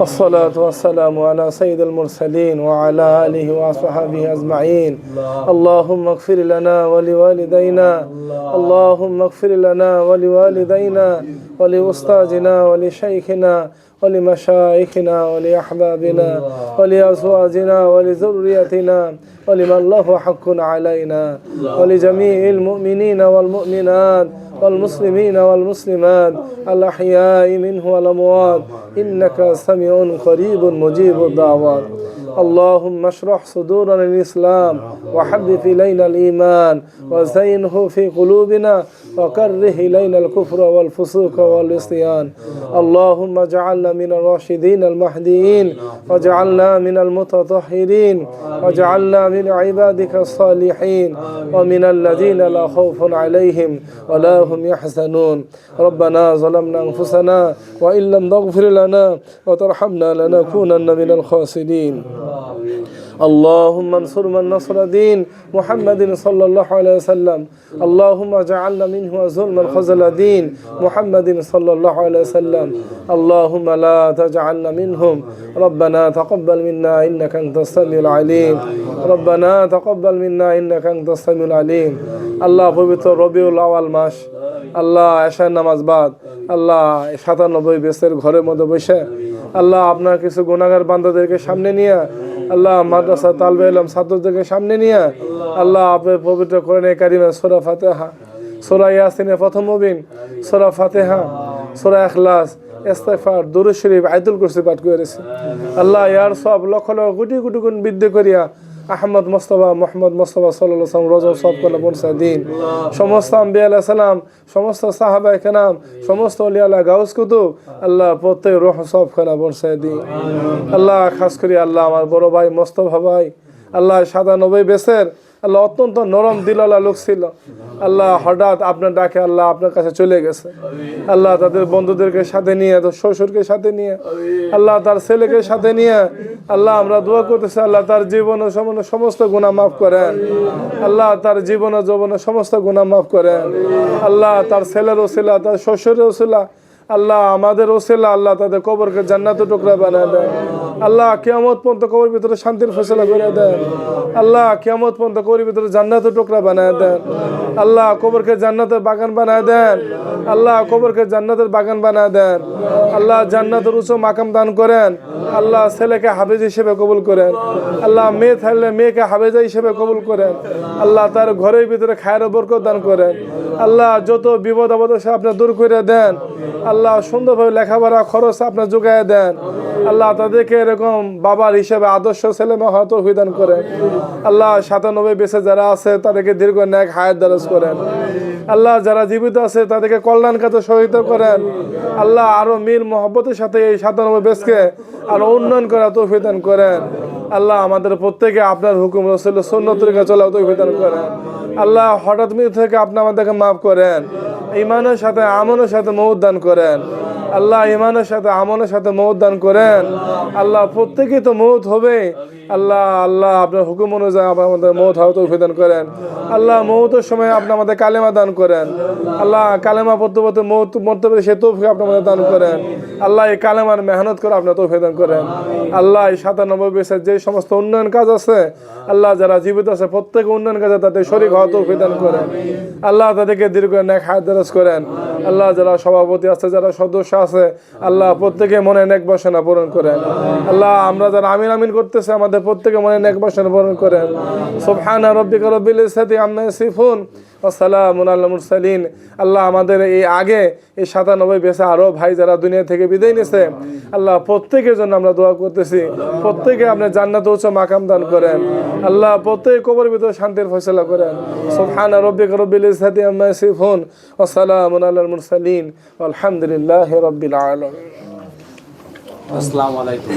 الصلاة والسلام على سيد المرسلين وعلى آله وصحبه أجمعين. اللهم اغفر لنا ولوالدينا. اللهم اغفر لنا ولوالدينا ولأستاذنا ولشيخنا ولمشايخنا ولأحبابنا ولأزواجنا ولذريتنا ولمن له حق علينا ولجميع المؤمنين والمؤمنات والمسلمين والمسلمات الأحياء منه والأموات. إنك سميع قريب مجيب الدعوات. اللهم اشرح صدورنا للإسلام وحبب إلينا الإيمان وزينه في قلوبنا وكره إلينا الكفر والفسوق والعصيان. اللهم اجعلنا من الراشدين المهديين واجعلنا من المتطهرين واجعلنا من عبادك الصالحين ومن الذين لا خوف عليهم ولا هم يحزنون. ربنا ظلمنا أنفسنا وإن لم تغفر لنا وترحمنا لنكونن من الخاسرين. اللهم انصر من نصر دين محمد صلى الله عليه وسلم اللهم اجعلنا منه وزل من خزل دين محمد صلى الله عليه وسلم اللهم لا تجعلنا منهم ربنا تقبل منا انك انت السميع العليم ربنا تقبل منا انك انت السميع العليم আল্লাহ পবিত্র রবিউল আওয়াল মাস আল্লাহ এশার নামাজ বাদ আল্লাহ সাতানব্বই বেসের ঘরের মধ্যে বসে আল্লাহ আপনার কিছু গুণাগার বান্দাদেরকে সামনে নিয়ে, আল্লাহ মাদ্রাসা তালবে এলাম ছাত্রদেরকে সামনে নিয়ে, আল্লাহ আপনার পবিত্র করেন কারিমে সোরা ফাতেহা, সোরা ইয়াসিনের প্রথম অবিন সোরা ফাতেহা, সোরা এখলাস ইস্তেফার দুরু শরীফ আইদুল কুরসি পাঠ করেছে। আল্লাহ ইয়ার সব লক্ষ লক্ষ গুটি কোটি গুণ বৃদ্ধি করিয়া আহমদ মোস্তফা, মোহাম্মদ মোস্তফা সাল্লাম রজব সব কলে বনসা দিন। সমস্ত আম্বি আল্লাহ সালাম, সমস্ত সাহাবা কেনাম সমস্ত অলি আল্লাহ গাউস কুতুব আল্লাহ প্রত্যেক রহ সব খানা বনসা দিন। আল্লাহ, খাস করি আল্লাহ, আমার বড় ভাই মোস্তফা ভাই, আল্লাহ সাদা নবী বেসের আল্লাহ অত্যন্ত নরম দিলালা লোক ছিল। আল্লাহ হঠাৎ আপনার ডাকে আল্লাহ আপনার কাছে চলে গেছে। আল্লাহ তাদের বন্ধুদেরকে সাথে নিয়ে তার শ্বশুরকে সাথে নিয়ে, আল্লাহ তার ছেলেকে সাথে নিয়ে, আল্লাহ আমরা দোয়া করতেছি, আল্লাহ তার জীবন ও সম- সমস্ত গুণা মাফ করেন। আল্লাহ তার জীবন ও সমস্ত গুণা মাফ করেন। আল্লাহ তার ছেলের ওসিলা, তার শ্বশুরের ওসিলা, আল্লাহ আমাদের ওসিলা, আল্লাহ তাদের কবরকে জান্নাত টুকরা বানায় দেন। আল্লাহ কেয়ামত পর্যন্ত কবর ভিতরে শান্তির ফসলা করে দেন। আল্লাহ কেমত পর্যন্ত কবর ভিতরে জান্নাত টুকরা বানায় দেন। আল্লাহ, কবরকে জান্নাতের বাগান বানায় দেন। আল্লাহ, কবরকে জান্নাতের বাগান বানায় দেন। আল্লাহ, জান্নাতের উঁচু মাকাম দান করেন। আল্লাহ, ছেলেকে হাফেজ হিসেবে কবুল করেন। আল্লাহ, মেয়ে থাকলে মেয়েকে হাফেজা হিসেবে কবুল করেন। আল্লাহ, তার ঘরের ভিতরে খায়ের বরকত দান করেন। আল্লাহ, যত বিপদ আপদ আছে আপনার দূর করে দেন। আল্লাহ, সুন্দরভাবে লেখাপড়া খরচ আপনার যোগায় দেন। আল্লাহ তাদেরকে এরকম বাবার হিসেবে আদর্শ ছেলে মেয়ে হয়তো অভিদান করেন। আল্লাহ সাতানব্বই বেসে যারা আছে তাদেরকে দীর্ঘ ন্যাক হায়াত দারাজ করেন। আল্লাহ যারা জীবিত আছে তাদেরকে কল্যাণ কাজে সহায়তা করেন। আল্লাহ আরও মিল মহব্বতের সাথে এই সাতানব্বই বেসকে আরও উন্নয়ন করা তৌফিক দান করেন। আল্লাহ আমাদের প্রত্যেকে আপনার হুকুম, রসুল সন্ন্য তরিকা চলা তৌফিক দান করেন। আল্লাহ হঠাৎ মৃত্যু থেকে আপনি আমাদেরকে মাফ করেন। ইমানের সাথে আমনের সাথে মৌত দান করেন। আল্লাহ ইমানের সাথে আমনের সাথে মৌত দান করেন। আল্লাহ প্রত্যেকেই তো মৌত হবে। আল্লাহ আল্লাহ আপনার হুকুম অনুযায়ী আমাদের মৌত হওয়া তৌফিক দান করেন। আল্লাহ মৌতের সময় আপনি আমাদের কালেমা দান করেন। আল্লাহ কালেমা পড়তে পড়তে মৌত মরতে পারে সে তৌফিক আপনি আমাদের দান করেন। আল্লাহ এই কালেমার মেহনত করে আপনার তৌফিক দান করেন। আল্লাহ এই সাতানব্বই বেসের যে সমস্ত উন্নয়ন কাজ আছে, আল্লাহ যারা জীবিত আছে, প্রত্যেক উন্নয়ন কাজে তাদের শরীর হওয়া তৌফিক দান করেন। আল্লাহ তাদেরকে দীর্ঘ নেক হায়াত করেন। আল্লাহ যারা সভাপতি আছে, যারা সদস্য আছে। আল্লাহ প্রত্যেকে মনে নেক বাসনা পূরণ করেন। আল্লাহ, আমরা যারা আমিন আমিন করতেছে, আমাদের প্রত্যেকে মনে নেক বাসনা পূরণ করেন। সব হানা রব্বিকা রব্বিল ইজ্জাতি আম্মা ইয়াসিফুন। ওয়াসালামুন আলাল মুরসালিন। আল্লাহ আমাদের এই আগে এই সাতানব্বই বেসে আরও ভাই যারা দুনিয়া থেকে বিদায় নিয়েছে, আল্লাহ প্রত্যেকের জন্য আমরা দোয়া করতেছি। প্রত্যেকে আপনি জান্নাত উচ্চ মাকাম দান করেন। আল্লাহ প্রত্যেক কবর ভিতরে শান্তির ফয়সলা করেন। সুবহানা রব্বিকা রব্বিল ইজ্জাতি আম্মা মুরসালিন। আলহামদুলিল্লাহি রাব্বিল আলামিন। আসসালামু আলাইকুম।